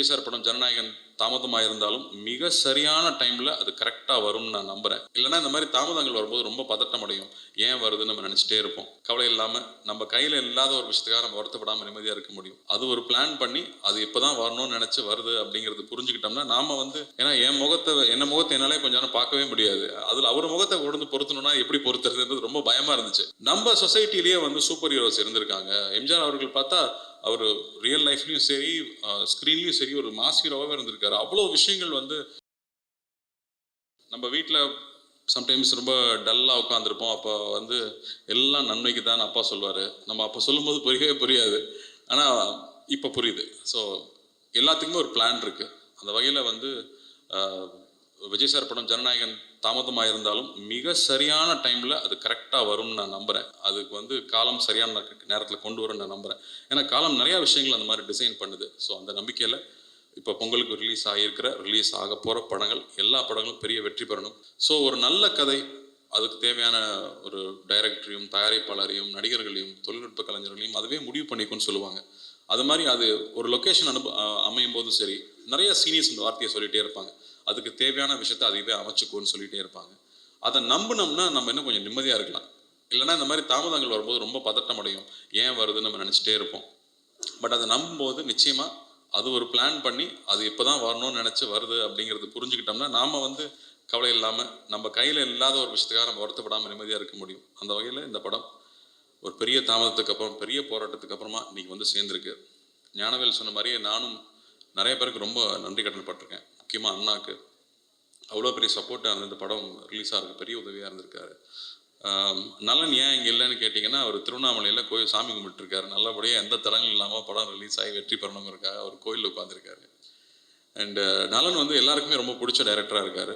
Vijay sir படம் ஜனநாயகன். தாமதமாக இருந்தாலும் மிக சரியான டைமில் அது கரெக்டாக வரும்னு நான் நம்புகிறேன் இல்லைன்னா இந்த மாதிரி தாமதங்கள் வரும்போது ரொம்ப பதட்டம் அடையும். ஏன் வருதுன்னு நம்ம நினச்சிட்டே இருப்போம். கவலை இல்லாமல் நம்ம கையில் இல்லாத ஒரு விஷயத்துக்காக நம்ம வருத்தப்படாமல் நிம்மதியாக இருக்க முடியும். அது ஒரு பிளான் பண்ணி அது இப்போ தான் வரணும்னு நினச்சி வருது அப்படிங்கிறது புரிஞ்சுக்கிட்டோம்னா நாம் வந்து ஏன்னா என் முகத்தை என்ன முகத்தை என்னாலே கொஞ்ச நேரம் பார்க்கவே முடியாது. அதில் அவர் முகத்தை கொண்டு பொருத்தணும்னா எப்படி பொருத்துறதுன்றது ரொம்ப பயமாக இருந்துச்சு. நம்ம சொசைட்டிலேயே வந்து சூப்பர் ஹீரோஸ் இருந்திருக்காங்க. எம்ஜிஆர் அவர்கள் பார்த்தா அவர் ரியல் லைஃப்லையும் சரி ஸ்க்ரீன்லேயும் சரி ஒரு மாஸ் ஹீரோவாகவே இருந்திருக்காரு. அவ்வளோ விஷயங்கள் வந்து நம்ம வீட்டில் சம்டைம்ஸ் ரொம்ப டல்லாக உட்காந்துருப்போம் அப்போ வந்து எல்லாம் நன்மைக்கு தான் அப்பா சொல்லுவார் நம்ம அப்போ சொல்லும்போது புரியவே புரியாது. ஆனால் இப்போ புரியுது. ஸோ எல்லாத்துக்குமே ஒரு பிளான் இருக்குது அந்த வகையில் வந்து விஜய் சார் படம் ஜனநாயகன் தாமதமாக இருந்தாலும் மிக சரியான டைமில் அது கரெக்டாக வரும்னு நான் நம்புகிறேன் அதுக்கு வந்து காலம் சரியான நேரத்தில் கொண்டு வரும்னு நான் நம்புகிறேன் ஏன்னா காலம் நிறையா விஷயங்கள் அந்த மாதிரி டிசைன் பண்ணுது. ஸோ அந்த நம்பிக்கையில் இப்போ பொங்கலுக்கு ரிலீஸ் ஆகியிருக்கிற ரிலீஸ் ஆக போகிற படங்கள் எல்லா படங்களும் பெரிய வெற்றி பெறணும். ஸோ ஒரு நல்ல கதை அதுக்கு தேவையான ஒரு டைரக்டரையும் தயாரிப்பாளரையும் நடிகர்களையும் தொழில்நுட்ப கலைஞர்களையும் அதுவே முடிவு பண்ணிக்கும்னு சொல்லுவாங்க. அது மாதிரி அது ஒரு லொக்கேஷன் அனுப அமையும் போதும் சரி. நிறைய சீனியர்ஸ் இந்த வார்த்தையை சொல்லிகிட்டே இருப்பாங்க. அதுக்கு தேவையான விஷயத்த அதுவே அமைச்சுக்கோன்னு சொல்லிகிட்டே இருப்பாங்க. அதை நம்பினோம்னா நம்ம இன்னும் கொஞ்சம் நிம்மதியாக இருக்கலாம். இல்லைன்னா இந்த மாதிரி தாமதங்கள் வரும்போது ரொம்ப பதட்டம் அடையும். ஏன் வருதுன்னு நம்ம நினச்சிட்டே இருப்போம். பட் அதை நம்பும்போது நிச்சயமாக அது ஒரு பிளான் பண்ணி அது இப்போ தான் வரணும்னு நினச்சி வருது அப்படிங்கிறது புரிஞ்சுக்கிட்டோம்னா நாம் வந்து கவலை இல்லாமல் நம்ம கையில் இல்லாத ஒரு விஷயத்துக்காக நம்ம வருத்தப்படாமல் நிம்மதியாக இருக்க முடியும். அந்த வகையில் இந்த படம் ஒரு பெரிய தாமதத்துக்கு அப்புறம் பெரிய போராட்டத்துக்கு அப்புறமா இன்னைக்கு வந்து சேர்ந்துருக்கு. ஞானவேல் சொன்ன மாதிரியே நானும் நிறைய பேருக்கு ரொம்ப நன்றி கடன் பட்டிருக்கேன். முக்கியமாக அண்ணாக்கு. அவ்வளோ பெரிய சப்போர்ட்டாக இருந்து இந்த படம் ரிலீஸ் ஆகிறதுக்கு பெரிய உதவியாக இருந்திருக்காரு. நலன் ஏன் இங்கே இல்லைன்னு கேட்டிங்கன்னா அவர் திருவண்ணாமலையில் கோயில் சாமி கும்பிட்டுருக்காரு. நல்லபடியாக எந்த தடங்கள் இல்லாமல் படம் ரிலீஸ் ஆகி வெற்றி பெறணுங்கிறக்காக அவர் கோயிலில் உட்காந்துருக்காரு அண்டு நலன் வந்து எல்லாருக்குமே ரொம்ப பிடிச்ச டைரக்டராக இருக்கார்.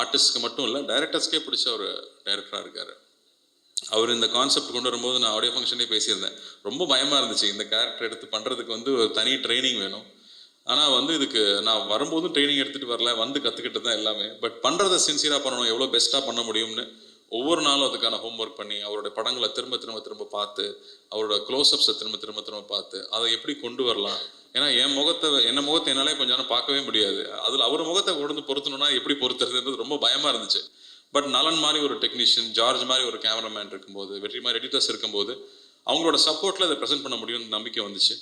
ஆர்டிஸ்ட்க்கு மட்டும் இல்லை டைரக்டர்ஸ்க்கே பிடிச்ச ஒரு டைரக்டராக இருக்கார். அவர் இந்த கான்செப்ட் கொண்டு வரும்போது நான் ஆடியோ ஃபங்க்ஷனே பேசியிருந்தேன். ரொம்ப பயமாக இருந்துச்சு. இந்த கேரக்டர் எடுத்து பண்ணுறதுக்கு வந்து ஒரு தனி ட்ரைனிங் வேணும். ஆனால் வந்து இதுக்கு நான் வரும்போதும் ட்ரைனிங் எடுத்துகிட்டு வரல. வந்து கற்றுக்கிட்டு தான் எல்லாமே. பட் பண்ணுறதை சின்சியராக பண்ணணும். எவ்வளோ பெஸ்ட்டாக பண்ண முடியும்னு ஒவ்வொரு நாளும் அதுக்கான ஹோம்ஒர்க் பண்ணி அவருடைய படங்களை திரும்ப திரும்ப திரும்ப பார்த்து அவரோட க்ளோஸ்அப்ஸை திரும்ப திரும்ப திரும்ப பார்த்து அதை எப்படி கொண்டு வரலாம்? ஏன்னா என் முகத்தை என்ன முகத்தை என்னாலே கொஞ்சம் நேரம் பார்க்கவே முடியாது. அதில் அவர் முகத்தை கொண்டு வந்து பொருத்தணும்னா எப்படி பொருத்துறதுன்றது ரொம்ப பயமாக இருந்துச்சு. பட் நலன் மாதிரி ஒரு டெக்னீஷியன் ஜார்ஜ் மாதிரி ஒரு கேமராமேன் இருக்கும்போது வெற்றி மாதிரி எடிட்டர்ஸ் இருக்கும்போது அவங்களோட சப்போர்ட்டில் அதை ப்ரெசென்ட் பண்ண முடியும்னு நம்பிக்கை வந்துச்சு.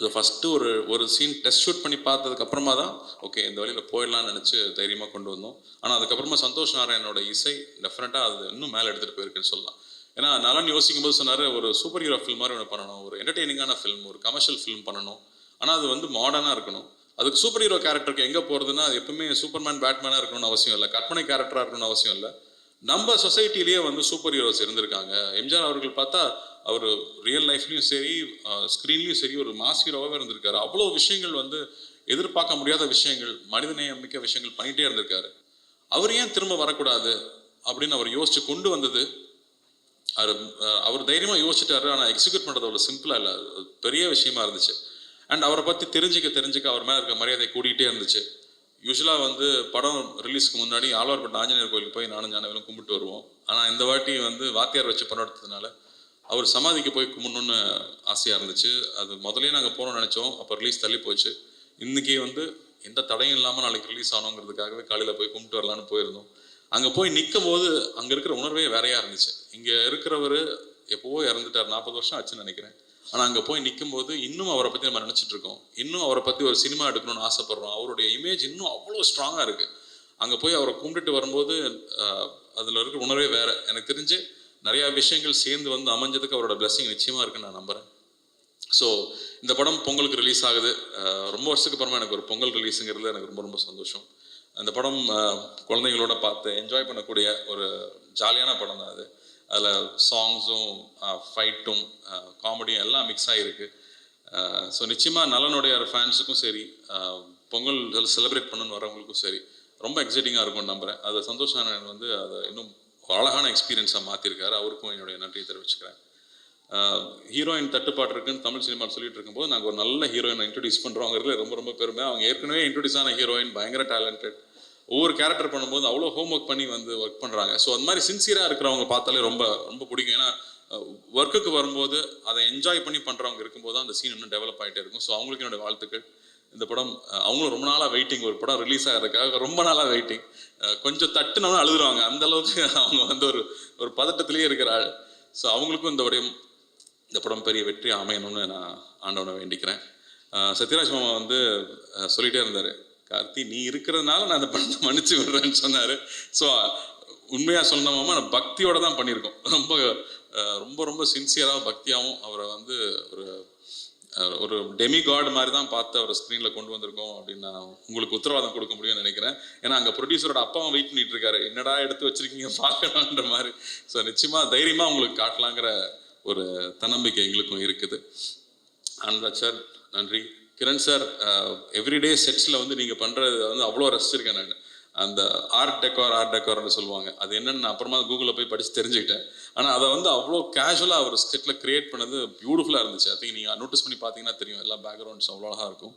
ஸோ ஃபஸ்ட்டு ஒரு ஒரு சீன் டெஸ்ட் ஷூட் பண்ணி பார்த்ததுக்கு அப்புறமா தான் ஓகே இந்த வழியில் போயிடலாம்னு நினச்சி தைரியமாக கொண்டு வந்தோம். ஆனால் அதுக்கப்புறமா சந்தோஷ் நாராயணோட இசை டெஃபினட்டாக அது இன்னும் மேலே எடுத்துகிட்டு போயிருக்குன்னு சொல்லலாம். ஏன்னா நலன் யோசிக்கும் போது சொன்னார் ஒரு சூப்பர் ஹீரோ ஃபில்ம் மாதிரி ஒன்று பண்ணணும் ஒரு என்டர்டெய்னிங்கான ஃபில்ம் ஒரு கமர்ஷியல் ஃபில்ம் பண்ணணும். ஆனால் அது வந்து மாடர்னாக இருக்கணும். அதுக்கு சூப்பர் ஹீரோ கேரக்டருக்கு எங்கே போகிறதுனா அது எப்பவுமே சூப்பர்மேன் பேட்மேனாக இருக்கணும்னு அவசியம் இல்லை. கற்பனை கேரக்டராக இருக்கணும்னு அவசியம் இல்லை. நம்ம சொசைட்டிலேயே வந்து சூப்பர் ஹீரோஸ் இருந்திருக்காங்க. எம்ஜிஆர் அவர்கள் பார்த்தா அவர் ரியல் லைஃப்லையும் சரி ஸ்க்ரீன்லேயும் சரி ஒரு மாஸ் ஹீரோவாகவே இருந்திருக்காரு. அவ்வளோ விஷயங்கள் வந்து எதிர்பார்க்க முடியாத விஷயங்கள் மனிதநேயம் மிக்க விஷயங்கள் பண்ணிகிட்டே இருந்திருக்காரு. அவர் ஏன் திரும்ப வரக்கூடாது அப்படின்னு அவர் யோசிச்சு கொண்டு வந்தது அவர் அவர் தைரியமாக யோசிச்சிட்டாரு ஆனால் எக்ஸிக்யூட் பண்ணுறது அவ்வளோ சிம்பிளாக இல்லை. அது பெரிய விஷயமா இருந்துச்சு. அண்ட் அவரை பற்றி தெரிஞ்சுக்க தெரிஞ்சுக்க அவர் மேலே இருக்க மரியாதை கூடிகிட்டே இருந்துச்சு. யூஸ்வலாக வந்து படம் ரிலீஸ்க்கு முன்னாடி ஆழ்வார்பட்ட ஆஞ்சநேயர் கோயிலுக்கு போய் நானும் ஞானவேலும் கும்பிட்டு வருவோம். ஆனால் இந்த வாட்டி வந்து வாத்தியார் வச்சு படம் எடுத்ததுனால அவர் சமாதிக்கு போய் கும்பிடணும்னு ஆசையாக இருந்துச்சு. அது முதலே நாங்கள் போகணும்னு நினச்சோம். அப்போ ரிலீஸ் தள்ளி போச்சு. இன்றைக்கி வந்து எந்த தடையும் இல்லாமல் நாளைக்கு ரிலீஸ் ஆகணுங்கிறதுக்காகவே காலையில் போய் கும்பிட்டு வரலான்னு போயிருந்தோம். அங்கே போய் நிற்கும் போது அங்கே இருக்கிற உணர்வே வேறையாக இருந்துச்சு. இங்கே இருக்கிறவர் எப்போவோ இறந்துட்டார். நாற்பது வருஷம் ஆச்சுன்னு நினைக்கிறேன். ஆனால் அங்கே போய் நிற்கும் போது இன்னும் அவரை பற்றி நம்ம நினச்சிட்டு இருக்கோம். இன்னும் அவரை பற்றி ஒரு சினிமா எடுக்கணும்னு ஆசைப்படுறோம். அவருடைய இமேஜ் இன்னும் அவ்வளோ ஸ்ட்ராங்காக இருக்குது அங்கே போய் அவரை கும்பிட்டுட்டு வரும்போது அதில் இருக்கிற உணர்வே வேறு. எனக்கு தெரிஞ்சு நிறையா விஷயங்கள் சேர்ந்து வந்து அமைஞ்சதுக்கு அவரோட பிளஸ்ஸிங் நிச்சயமாக இருக்குன்னு நான் நம்புகிறேன் ஸோ இந்த படம் பொங்கலுக்கு ரிலீஸ் ஆகுது. ரொம்ப வருஷத்துக்கு அப்புறமா எனக்கு ஒரு பொங்கல் ரிலீஸுங்கிறது எனக்கு ரொம்ப ரொம்ப சந்தோஷம். அந்த படம் குழந்தைங்களோட பார்த்து என்ஜாய் பண்ணக்கூடிய ஒரு ஜாலியான படம் தான் அது. அதில் சாங்ஸும் ஃபைட்டும் காமெடியும் எல்லாம் மிக்ஸ் ஆகிருக்கு ஸோ நிச்சயமாக நலனுடைய ஃபேன்ஸுக்கும் சரி பொங்கல் செலிப்ரேட் பண்ணுன்னு வரவங்களுக்கும் சரி ரொம்ப எக்ஸைட்டிங்காக இருக்கும்னு நம்புகிறேன் அதை சந்தோஷம் வந்து அதை இன்னும் அழகான எக்ஸ்பீரியன்ஸாக மாற்றிருக்காரு அவருக்கும் என்னுடைய நன்றியை தெரிவிச்சுக்கிறேன். ஹீரோயின் தட்டுப்பாடு இருக்குன்னு தமிழ் சினிமாவில் சொல்லிட்டு இருக்கும்போது நாங்கள் ஒரு நல்ல ஹீரோயினை இன்ட்ரடியூஸ் பண்ணுறோங்கிறதுல ரொம்ப ரொம்ப பெருமை. அவங்க ஏற்கனவே இன்ட்ரடியூஸ் ஆன ஹீரோயின் பயங்கர டேலண்டட் ஒவ்வொரு கேரக்டர் பண்ணும்போது அவ்வளோ ஹோம்ஒர்க் பண்ணி வந்து ஒர்க் பண்ணுறாங்க ஸோ அந்த மாதிரி சின்சியராக இருக்கிறவங்க பார்த்தாலே ரொம்ப ரொம்ப பிடிக்கும். ஏன்னா ஒர்க்குக்கு வரும்போது அதை என்ஜாய் பண்ணி பண்ணுறவங்க இருக்கும்போது அந்த சீன் இன்னும் டெவலப் ஆகிட்டே இருக்கும். ஸோ அவங்களுக்கு என்னோட வாழ்த்துக்கள். இந்த படம் அவங்களும் ரொம்ப நாளாக வெயிட்டிங் ஒரு படம் ரிலீஸ் ஆகிறதுக்காக ரொம்ப நாளாக வெயிட்டிங் கொஞ்சம் தட்டுனவங்க அழுதுருவாங்க. அந்த அளவுக்கு அவங்க வந்து ஒரு ஒரு பதட்டத்திலேயே இருக்கிற ஆள். ஸோ அவங்களுக்கும் இந்த படம் இந்த படம் பெரிய வெற்றி அமையணும்னு நான் ஆண்டவனை வேண்டிக்கிறேன். சத்யராஜ் மாமா வந்து சொல்லிகிட்டே சொல்லிட்டே இருந்தார். கார்த்தி நீ இருக்கிறதுனால நான் அந்த படத்தை மன்னிச்சு விடுறேன்னு சொன்னார். ஸோ உண்மையாக சொன்ன மாமா நான் பக்தியோட தான் பண்ணியிருக்கோம். ரொம்ப ரொம்ப ரொம்ப சின்சியராகவும் பக்தியாகவும் அவரை வந்து ஒரு ஒரு டெமி காட் மாதிரி தான் பார்த்து அவர் ஸ்க்ரீனில் கொண்டு வந்திருக்கோம் அப்படின்னு நான் உங்களுக்கு உத்தரவாதம் கொடுக்க முடியும்னு நினைக்கிறேன். ஏன்னா அங்கே ப்ரொடியூசரோட அப்பாவும் வெயிட் பண்ணிட்டு இருக்காரு. என்னடா எடுத்து வச்சிருக்கீங்க பார்க்கலான்ற மாதிரி. ஸோ நிச்சயமாக தைரியமாக உங்களுக்கு காட்டலாங்கிற ஒரு தன்னம்பிக்கை எங்களுக்கும் இருக்குது. அன்ராஜ் சார் நன்றி. கிரண் சார் எவ்ரிடே செட்ஸில் வந்து நீங்கள் பண்ணுறது வந்து அவ்வளோ ரசிச்சிருக்கேன் நான். அந்த ஆர்ட் டெக்கார் ஆர்ட் டெக்கார்னு சொல்லுவாங்க. அது என்னன்னு நான் அப்புறமா கூகுளில் போய் படித்து தெரிஞ்சுக்கிட்டேன். ஆனால் அதை வந்து அவ்வளோ கேஷுவலாக அவர் ஸ்கெட்டில் கிரியேட் பண்ணது பியூட்டிஃபுல்லாக இருந்துச்சு. ஐ திங்க் நீங்கள் நோட்டீஸ் பண்ணி பார்த்தீங்கன்னா தெரியும். எல்லா பேக்ரவுண்ட்ஸ் அவ்வளோ அழகாக இருக்கும்.